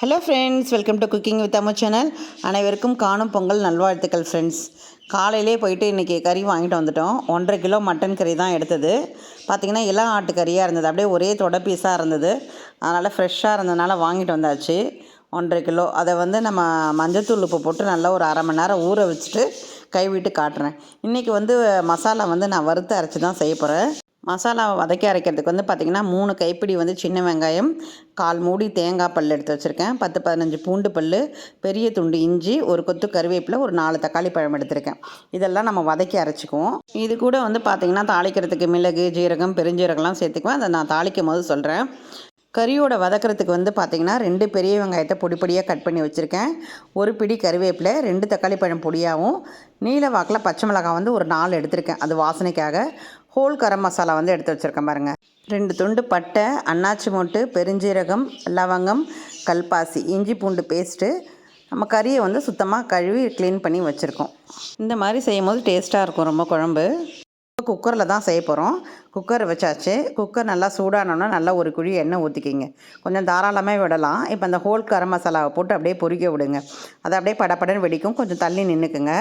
Hello friends welcome to cooking with Amma channel அனைவருக்கும் காணும் பொங்கல் நல்வாழ்த்துக்கள் friends காலையிலே போயிட்டு இன்றைக்கி கறி வாங்கிட்டு வந்துட்டோம். ஒன்றரை கிலோ மட்டன் கறி தான் எடுத்தது. பார்த்திங்கன்னா இளம் ஆட்டு கறியாக இருந்தது. அப்படியே ஒரே தொட பீஸாக இருந்தது. அதனால் ஃப்ரெஷ்ஷாக இருந்ததுனால வாங்கிட்டு வந்தாச்சு. ஒன்றரை கிலோ. அதை வந்து நம்ம மஞ்சத்தூள் உப்பு போட்டு நல்லா ஒரு அரை மணி நேரம் ஊற வச்சுட்டு கைவிட்டு காட்டுறேன். இன்றைக்கி வந்து மசாலா வந்து நான் வறுத்து அரைச்சி தான் செய்ய போகிறேன் மசாலாவை வதக்கி அரைக்கிறதுக்கு வந்து பார்த்திங்கன்னா மூணு கைப்பிடி வந்து சின்ன வெங்காயம் கால் மூடி தேங்காய் பல் எடுத்து வச்சுருக்கேன். பத்து பதினஞ்சு பூண்டு பல் பெரிய துண்டு இஞ்சி ஒரு கொத்து கருவேப்பிலை ஒரு நாலு தக்காளி பழம் எடுத்திருக்கேன். இதெல்லாம் நம்ம வதக்கி அரைச்சிக்குவோம். இது கூட வந்து பார்த்திங்கன்னா தாளிக்கிறதுக்கு மிளகு ஜீரகம் பெருஞ்சீரகம்லாம் சேர்த்துக்குவேன். அதை நான் தாளிக்கும் போது சொல்கிறேன் கறியோட வதக்கிறதுக்கு வந்து பார்த்திங்கன்னா ரெண்டு பெரிய வெங்காயத்தை பொடி பொடியாக கட் பண்ணி வச்சுருக்கேன். ஒரு பிடி கருவேப்பிலை ரெண்டு தக்காளி பழம் பொடியாகவும் நீல வாக்கில் பச்சை மிளகாய் வந்து ஒரு நாலு எடுத்திருக்கேன். அது வாசனைக்காக. ஹோல் கரம் மசாலா வந்து எடுத்து வச்சுருக்கேன் பாருங்கள் ரெண்டு துண்டு பட்டை அன்னாச்சி மொட்டு பெருஞ்சீரகம் லவங்கம் கல்பாசி இஞ்சி பூண்டு பேஸ்ட்டு நம்ம கறியை வந்து சுத்தமாக கழுவி க்ளீன் பண்ணி வச்சுருக்கோம். இந்த மாதிரி செய்யும் போது டேஸ்ட்டாக இருக்கும் ரொம்ப குழம்பு. குக்கரில் தான் செய்ய போகிறோம் குக்கர் வச்சாச்சு. குக்கர் நல்லா சூடானோன்னா நல்லா ஒரு குழி எண்ணெய் ஊற்றிக்கிங்க கொஞ்சம் தாராளமே விடலாம். இப்போ அந்த ஹோல் கரம் மசாலாவை போட்டு அப்படியே பொறிக்க விடுங்க. அதை அப்படியே படப்படன்னு வெடிக்கும். கொஞ்சம் தள்ளி நின்றுக்குங்க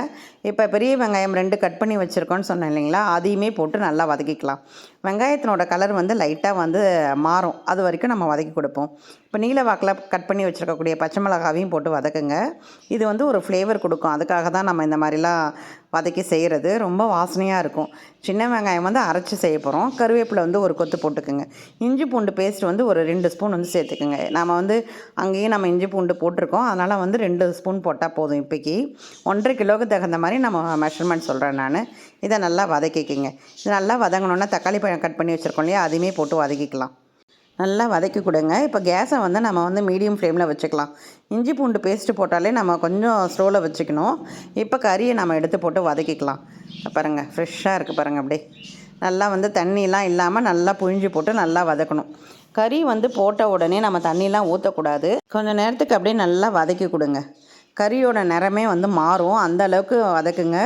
இப்போ பெரிய வெங்காயம் ரெண்டு கட் பண்ணி வச்சுருக்கோன்னு சொன்னேன் இல்லைங்களா? அதையுமே போட்டு நல்லா வதக்கிக்கலாம். வெங்காயத்தினோட கலர் வந்து லைட்டாக வந்து மாறும். அது வரைக்கும் நம்ம வதக்கி கொடுப்போம். இப்போ நீல வாக்கில் கட் பண்ணி வச்சுருக்கக்கூடிய பச்சை மிளகாவையும் போட்டு வதக்குங்க. இது வந்து ஒரு ஃப்ளேவர் கொடுக்கும். அதுக்காக தான் நம்ம இந்த மாதிரிலாம் வதக்கி செய்கிறது ரொம்ப வாசனையாக இருக்கும். சின்ன வெங்காயம் வந்து அரைச்சி செய்ய போகிறோம் கருவேப்பிலை வந்து ஒரு கொத்து போட்டுக்குங்க. இஞ்சி பூண்டு பேஸ்ட் வந்து ஒரு ரெண்டு ஸ்பூன் வந்து சேர்த்துக்குங்க. நம்ம வந்து அங்கேயும் நம்ம இஞ்சி பூண்டு போட்டிருக்கோம். அதனால் வந்து ரெண்டு ஸ்பூன் போட்டால் போதும் இப்போக்கி. ஒன்றரை கிலோவுக்கு தகுந்த மாதிரி நம்ம மெஷர்மெண்ட் சொல்கிறேன் நான். இதை நல்லா வதக்கிக்கிங்க. இது நல்லா வதங்கணுன்னா தக்காளி பழம் கட் பண்ணி வச்சுருக்கோம் இல்லையா? அதையுமே போட்டு வதக்கிக்கலாம். நல்லா வதக்கி கொடுங்க. இப்போ கேஸை வந்து நம்ம வந்து மீடியம் ஃப்ளேமில் வச்சுக்கலாம். இஞ்சி பூண்டு பேஸ்ட்டு போட்டாலே நம்ம கொஞ்சம் ஸ்லோவில் வச்சுக்கணும். இப்போ கறியை நம்ம எடுத்து போட்டு வதக்கிக்கலாம். பாருங்கள் ஃப்ரெஷ்ஷாக இருக்குது பாருங்கள் அப்படியே. நல்லா வந்து தண்ணிலாம் இல்லாமல் நல்லா புழிஞ்சு போட்டு நல்லா வதக்கணும். கறி வந்து போட்ட உடனே நம்ம தண்ணிலாம் ஊற்றக்கூடாது கொஞ்சம் நேரத்துக்கு அப்படியே நல்லா வதக்கி கொடுங்க. கறியோட நிறமே வந்து மாறும். அந்த அளவுக்கு வதக்குங்க.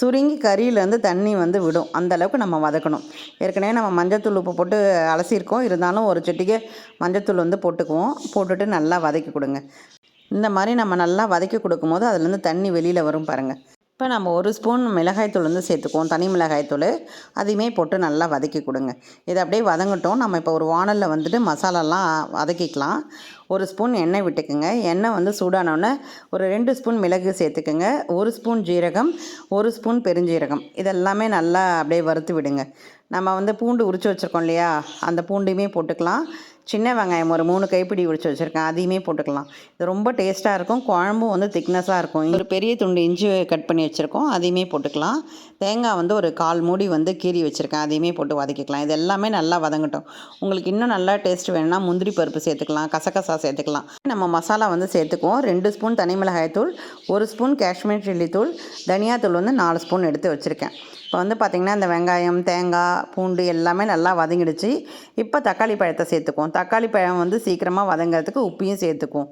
சுருங்கி கறியிலேருந்து தண்ணி வந்து விடும். அந்த அளவுக்கு நம்ம வதக்கணும். ஏற்கனவே நம்ம மஞ்சத்தூள் உப்பு போட்டு அலசியிருக்கோம். இருந்தாலும் ஒரு செட்டிக்கு மஞ்சத்தூள் வந்து போட்டுக்குவோம். போட்டுட்டு நல்லா வதக்கி கொடுங்க. இந்த மாதிரி நம்ம நல்லா வதக்கி கொடுக்கும்போது அதுலேருந்து தண்ணி வெளியில் வரும் பாருங்கள் இப்போ நம்ம ஒரு ஸ்பூன் மிளகாய்த்தூள் வந்து சேர்த்துக்குவோம். தனி மிளகாய்த்தூள் அதையுமே போட்டு நல்லா வதக்கி கொடுங்க. இதை அப்படியே வதங்கட்டும். நம்ம இப்போ ஒரு வானலில் வந்துட்டு மசாலாலாம் வதக்கிக்கலாம். ஒரு ஸ்பூன் எண்ணெய் விட்டுக்குங்க. எண்ணெய் வந்து சூடானோடனே ஒரு ரெண்டு ஸ்பூன் மிளகு சேர்த்துக்குங்க. ஒரு ஸ்பூன் ஜீரகம் ஒரு ஸ்பூன் பெருஞ்சீரகம். இதெல்லாமே நல்லா அப்படியே வறுத்து விடுங்க. நம்ம வந்து பூண்டு உரித்து வச்சுருக்கோம் இல்லையா? அந்த பூண்டையுமே போட்டுக்கலாம். சின்ன வெங்காயம் ஒரு மூணு கைப்பிடி உரிச்சு வச்சுருக்கேன். அதையுமே போட்டுக்கலாம். இது ரொம்ப டேஸ்ட்டாக இருக்கும். குழம்பும் வந்து திக்னஸாக இருக்கும். ஒரு பெரிய துண்டு இஞ்சி கட் பண்ணி வச்சுருக்கோம். அதையுமே போட்டுக்கலாம். தேங்காய் வந்து ஒரு கால் மூடி வந்து கீறி வச்சுருக்கேன். அதையுமே போட்டு வதக்கிக்கலாம். இது எல்லாமே நல்லா வதங்கட்டும். உங்களுக்கு இன்னும் நல்லா டேஸ்ட் வேணும்னா முந்திரி பருப்பு சேர்த்துக்கலாம். கசகசா சேர்த்துக்கலாம். நம்ம மசாலா வந்து சேர்த்துக்குவோம். ரெண்டு ஸ்பூன் தனி மிளகாய் தூள் ஒரு ஸ்பூன் காஷ்மீர் சில்லி தூள் தனியாத்தூள் வந்து நாலு ஸ்பூன் எடுத்து வச்சுருக்கேன். இப்போ வந்து பார்த்திங்கன்னா இந்த வெங்காயம் தேங்காய் பூண்டு எல்லாமே நல்லா வதங்கிடுச்சு. இப்போ தக்காளி பழத்தை சேர்த்துக்குவோம். தக்காளி பழம் வந்து சீக்கிரமாக வதங்கிறதுக்கு உப்பையும் சேர்த்துக்குவோம்.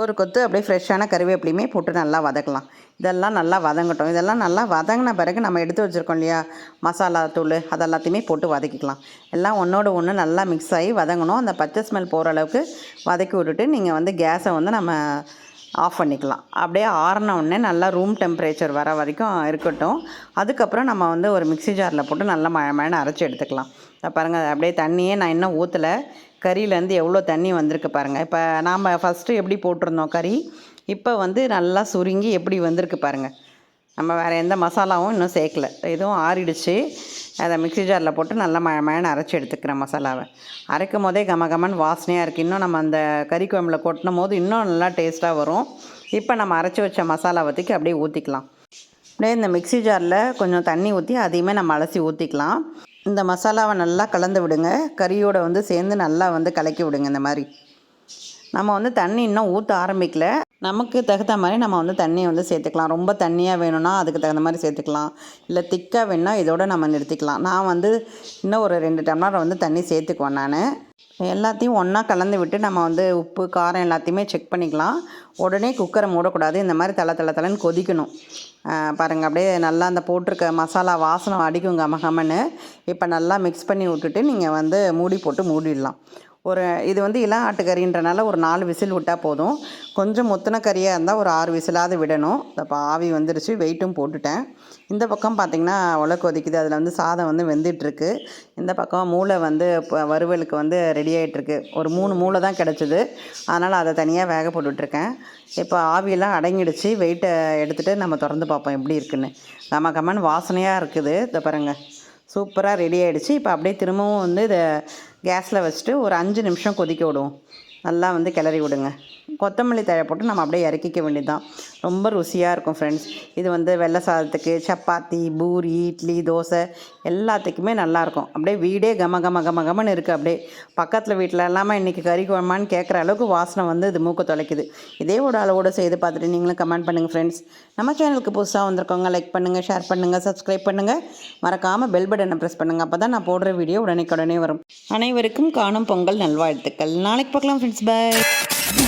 ஒரு கொத்து அப்படியே ஃப்ரெஷ்ஷான கருவேப்பிலையுமே போட்டு நல்லா வதக்கலாம். இதெல்லாம் நல்லா வதங்கட்டும். இதெல்லாம் நல்லா வதங்கின பிறகு நம்ம எடுத்து வச்சுருக்கோம் இல்லையா? மசாலா தூள் அதெல்லாத்தையுமே போட்டு வதக்கிக்கலாம். எல்லாம் ஒன்றோட ஒன்று நல்லா மிக்ஸ் ஆகி வதங்கணும். அந்த பச்சை ஸ்மெல் போகிற அளவுக்கு வதக்கி விட்டுட்டு நீங்கள் வந்து கேஸை வந்து நம்ம ஆஃப் பண்ணிக்கலாம். அப்படியே ஆறினவுடனே நல்லா ரூம் டெம்பரேச்சர் வர வரைக்கும் இருக்கட்டும். அதுக்கப்புறம் நம்ம வந்து ஒரு மிக்ஸி ஜாரில் போட்டு நல்லா மழை மழைன்னு அரைச்சி எடுத்துக்கலாம். பாருங்கள் அப்படியே தண்ணியே நான் இன்னும் ஊற்றலை கறியிலேருந்து எவ்வளோ தண்ணி வந்திருக்கு பாருங்கள் இப்போ நாம் ஃபஸ்ட்டு எப்படி போட்டிருந்தோம் கறி? இப்போ வந்து நல்லா சுருங்கி எப்படி வந்திருக்கு பாருங்கள் நம்ம வேறு எந்த மசாலாவும் இன்னும் சேர்க்கல. இதுவும் ஆறிடுச்சு. அதை மிக்ஸி ஜாரில் போட்டு நல்லா மழை மழைன்னு அரைச்சி எடுத்துக்கிறேன் மசாலாவை. அரைக்கும் போதே கம கமன்னு வாசனையாக இருக்குது இன்னும் நம்ம அந்த கறி குழம்புல கொட்டினும் போது இன்னும் நல்லா டேஸ்ட்டாக வரும். இப்போ நம்ம அரைச்சி வச்ச மசாலா வத்திக்கு அப்படியே ஊற்றிக்கலாம் அப்படியே இந்த மிக்ஸி ஜாரில் கொஞ்சம் தண்ணி ஊற்றி அதையுமே நம்ம அலசி ஊற்றிக்கலாம் இந்த மசாலாவை நல்லா கலந்து விடுங்க. கறியோடு வந்து சேர்ந்து நல்லா வந்து கலக்கி விடுங்க இந்த மாதிரி. நம்ம வந்து தண்ணி இன்னும் ஊற்ற ஆரம்பிக்கல. நமக்கு தகுந்த மாதிரி நம்ம வந்து தண்ணியை வந்து சேர்த்துக்கலாம். ரொம்ப தண்ணியாக வேணும்னா அதுக்கு தகுந்த மாதிரி சேர்த்துக்கலாம். இல்லை திக்காக வேணும்னா இதோடு நம்ம நிறுத்திக்கலாம். நான் வந்து இன்னும் ஒரு ரெண்டு டம்ளர் வந்து தண்ணி சேர்த்துக்குவேன் நான். எல்லாத்தையும் ஒன்றா கலந்து விட்டு நம்ம வந்து உப்பு காரம் எல்லாத்தையுமே செக் பண்ணிக்கலாம். உடனே குக்கரை மூடக்கூடாது. இந்த மாதிரி தலை தலை தலைன்னு கொதிக்கணும். பாருங்கள் அப்படியே நல்லா அந்த போட்டிருக்க மசாலா வாசனை அடிக்குங்க மகமன்னு. இப்போ நல்லா மிக்ஸ் பண்ணி விட்டுட்டு நீங்கள் வந்து மூடி போட்டு மூடிடலாம். ஒரு இது வந்து இளம் ஆட்டுக்கறின்றனால ஒரு நாலு விசில் விட்டால் போதும். கொஞ்சம் முத்தின கறியாக இருந்தால் ஒரு ஆறு விசிலாவது விடணும். இப்போ ஆவி வந்துருச்சு வெயிட்டும் போட்டுட்டேன். இந்த பக்கம் பார்த்திங்கன்னா உலக்கு கொதிக்குது அதில் வந்து சாதம் வந்து வெந்துட்டுருக்கு. இந்த பக்கம் மூளை வந்து இப்போ வறுவலுக்கு வந்து ரெடி ஆகிட்டுருக்கு ஒரு மூணு மூளை தான் கிடச்சிது. அதனால் அதை தனியாக வேக போட்டுட்ருக்கேன். இப்போ ஆவியெல்லாம் அடங்கிடுச்சு. வெயிட்டை எடுத்துகிட்டு நம்ம திறந்து பார்ப்போம் எப்படி இருக்குன்னு. கம கமன் வாசனையாக இருக்குது. இதை பாருங்கள் சூப்பராக ரெடி ஆகிடுச்சு இப்போ அப்படியே திரும்பவும் வந்து இதை கேஸில் வச்சுட்டு ஒரு அஞ்சு நிமிஷம் கொதிக்க விடுவோம். நல்லா வந்து கிளறி விடுங்க. கொத்தமல்லி தழை போட்டு நம்ம அப்படியே இறக்கிக்க வேண்டியதுதான். ரொம்ப ருசியாக இருக்கும் ஃப்ரெண்ட்ஸ் இது வந்து வெள்ளை சாதத்துக்கு சப்பாத்தி பூரி இட்லி தோசை எல்லாத்துக்குமே நல்லாயிருக்கும் அப்படியே வீடே கம கம கம கமன்னு இருக்குது அப்படியே. பக்கத்தில் வீட்டில் எல்லாமே இன்றைக்கி கறி குழம்பான்னு கேட்குற அளவுக்கு வாசனை வந்து இது மூக்க தொலைக்குது. இதே ஒரு அளவோட செய்து பார்த்துட்டு நீங்களும் கமெண்ட் பண்ணுங்கள் ஃப்ரெண்ட்ஸ் நம்ம சேனலுக்கு புதுசாக வந்திருக்கவங்க லைக் பண்ணுங்கள் ஷேர் பண்ணுங்கள் சப்ஸ்கிரைப் பண்ணுங்கள் மறக்காமல் பெல் பட்டனை ப்ரெஸ் பண்ணுங்கள் அப்போ தான் நான் போடுற வீடியோ உடனே வரும். அனைவருக்கும் காணும் பொங்கல் நல்வாழ்த்துக்கள். நாளைக்கு பார்க்கலாம் ஃப்ரெண்ட்ஸ் Thanks, bye.